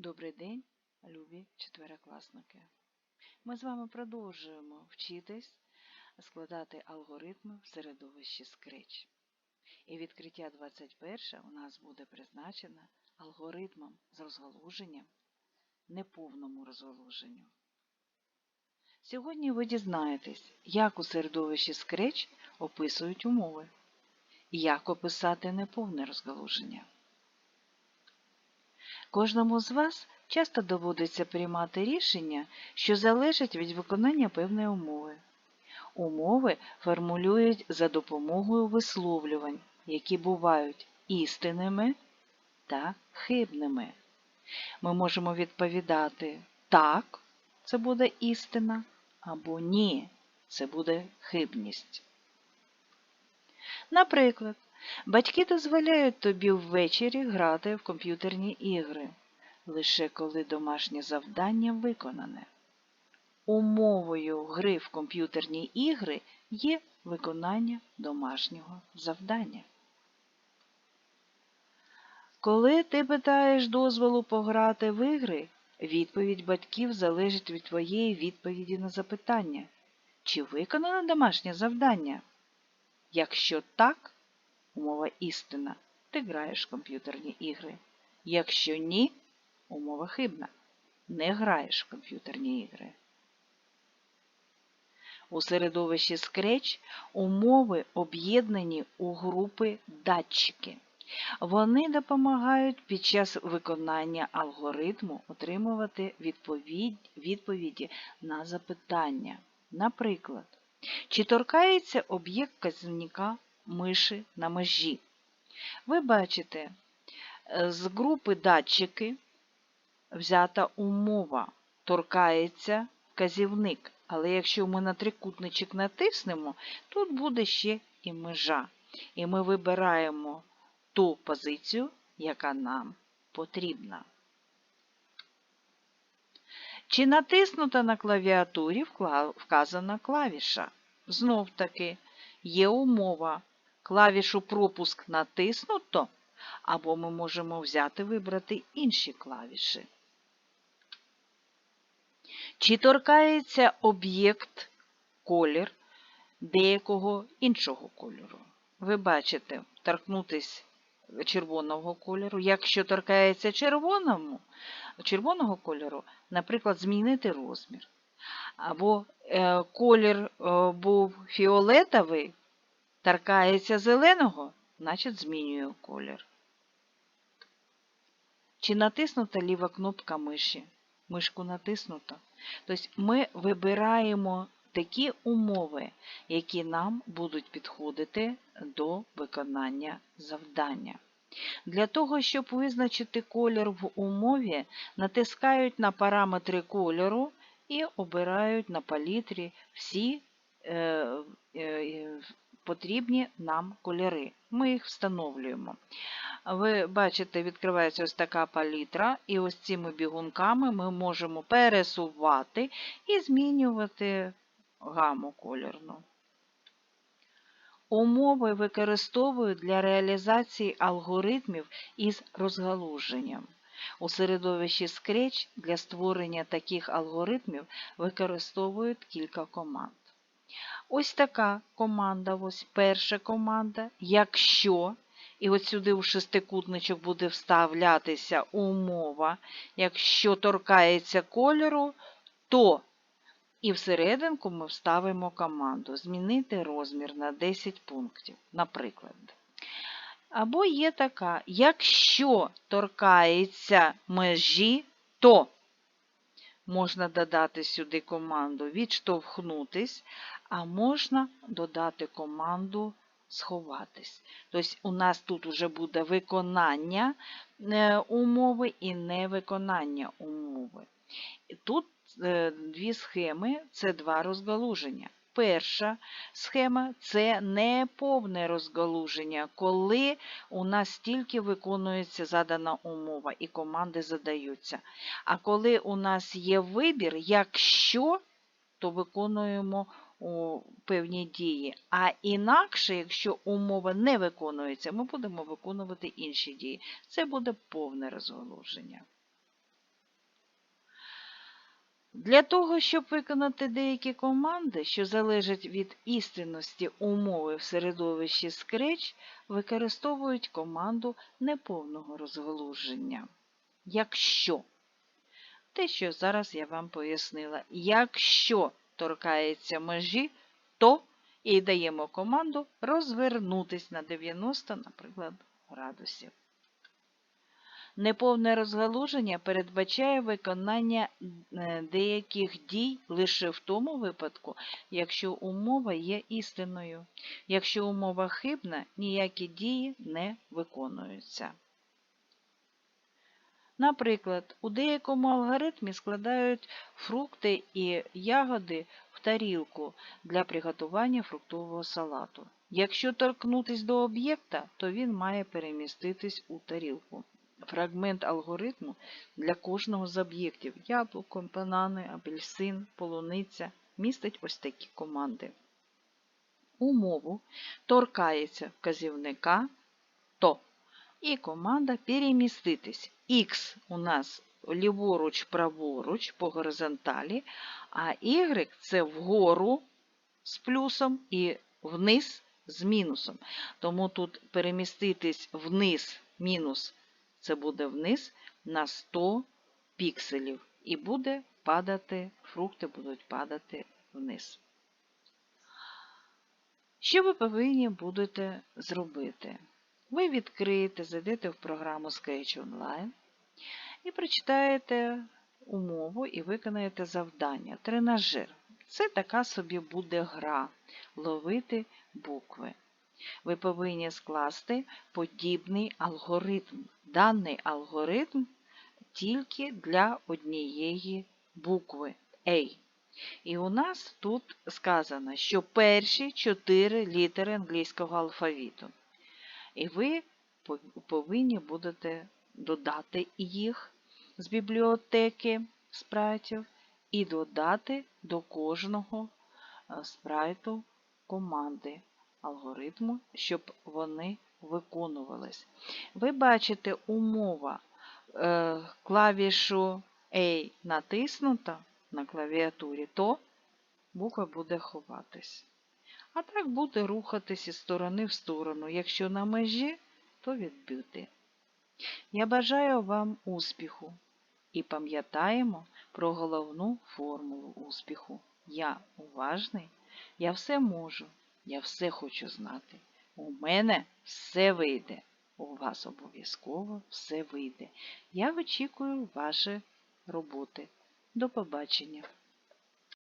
Добрий день, любі четверокласники. Ми з вами продовжуємо вчитись складати алгоритми в середовищі Scratch. І відкриття 21 у нас буде призначено алгоритмом з розгалуженням, неповному розгалуженню. Сьогодні ви дізнаєтесь, як у середовищі Scratch описують умови, як описати неповне розгалуження. Кожному з вас часто доводиться приймати рішення, що залежать від виконання певної умови. Умови формулюють за допомогою висловлювань, які бувають істинними та хибними. Ми можемо відповідати так, це буде істина, або ні, це буде хибність. Наприклад, Батьки дозволяють тобі ввечері грати в комп'ютерні ігри, лише коли домашнє завдання виконане. Умовою гри в комп'ютерні ігри є виконання домашнього завдання. Коли ти питаєш дозволу пограти в ігри, відповідь батьків залежить від твоєї відповіді на запитання, чи виконано домашнє завдання? Якщо так, умова істина, ти граєш в комп'ютерні ігри. Якщо ні, умова хибна. Не граєш в комп'ютерні ігри. У середовищі Scratch умови об'єднані у групи датчики. Вони допомагають під час виконання алгоритму отримувати відповіді на запитання. Наприклад, чи торкається об'єкт казівника миші на межі. Ви бачите, е, з групи датчики взята умова, торкається вказівник. Але якщо ми на трикутничок натиснемо, тут буде ще і межа. І ми вибираємо ту позицію, яка нам потрібна. Чи натиснута на клавіатурі вказана клавіша? Знов таки є умова клавішу пропуск натиснуто, або ми можемо взяти вибрати інші клавіші. Чи торкається об'єкт колір деякого іншого кольору? Ви бачите, торкнутися червоного кольору. Якщо торкається червоному, червоного кольору, наприклад, змінити розмір. Або е, колір е, був фіолетовий, Торкається зеленого, значить змінює колір. Чи натиснута ліва кнопка миші? Мишку натиснуто. Тобто ми вибираємо такі умови, які нам будуть підходити до виконання завдання. Для того, щоб визначити колір в умові, натискають на параметри кольору і обирають на палітрі всі е, е, потрібні нам кольори. Ми їх встановлюємо. Ви бачите, відкривається ось така палітра, і ось цими бігунками ми можемо пересувати і змінювати гаму кольорну. Умови використовують для реалізації алгоритмів із розгалуженням. У середовищі Scratch для створення таких алгоритмів використовують кілька команд. Ось така команда, ось перша команда. Якщо, і от сюди у шестикутничок буде вставлятися умова, якщо торкається кольору, то і всерединку ми вставимо команду Змінити розмір на 10 пунктів, наприклад. Або є така, якщо торкається межі, то можна додати сюди команду відштовхнутись, а можна додати команду сховатись. Тобто, у нас тут вже буде виконання е, умови і невиконання умови. Тут е, дві схеми це два розгалуження. Перша схема це неповне розгалуження, коли у нас тільки виконується задана умова і команди задаються. А коли у нас є вибір, якщо, то виконуємо певні дії. А інакше, якщо умова не виконується, ми будемо виконувати інші дії. Це буде повне розголошення. Для того, щоб виконати деякі команди, що залежать від істинності умови в середовищі Scratch, використовують команду неповного розгалуження. Якщо те, що зараз я вам пояснила, якщо торкається межі, то і даємо команду розвернутись на 90, наприклад, градусів. Неповне розгалуження передбачає виконання е, деяких дій лише в тому випадку, якщо умова є істинною. Якщо умова хибна, ніякі дії не виконуються. Наприклад, у деякому алгоритмі складають фрукти і ягоди в тарілку для приготування фруктового салату. Якщо торкнутися до об'єкта, то він має переміститись у тарілку. Фрагмент алгоритму для кожного з об'єктів яблуко, банани, апельсин, полуниця містить ось такі команди. Умову торкається вказівника то і команда переміститись. X у нас ліворуч, праворуч по горизонталі, а Y це вгору з плюсом і вниз з мінусом. Тому тут переміститись вниз мінус це буде вниз на 100 пікселів. І буде падати, фрукти будуть падати вниз. Що ви повинні будете зробити? Ви відкриєте, зайдете в програму Sketch Online і прочитаєте умову і виконаєте завдання. Тренажер. Це така собі буде гра ловити букви. Ви повинні скласти подібний алгоритм. Даний алгоритм тільки для однієї букви A. І у нас тут сказано, що перші чотири літери англійського алфавіту. І ви повинні будете додати їх з бібліотеки спрайтів і додати до кожного е, спрайту команди алгоритму, щоб вони виконувались. Ви бачите умова е, клавішу A натиснута на клавіатурі, то буква буде ховатись. А так буде рухатись із сторони в сторону. Якщо на межі, то відбити. Я бажаю вам успіху і пам'ятаємо про головну формулу успіху. Я уважний, я все можу, я все хочу знати. У мене все вийде. У вас обов'язково все вийде. Я очікую ваші роботи. До побачення!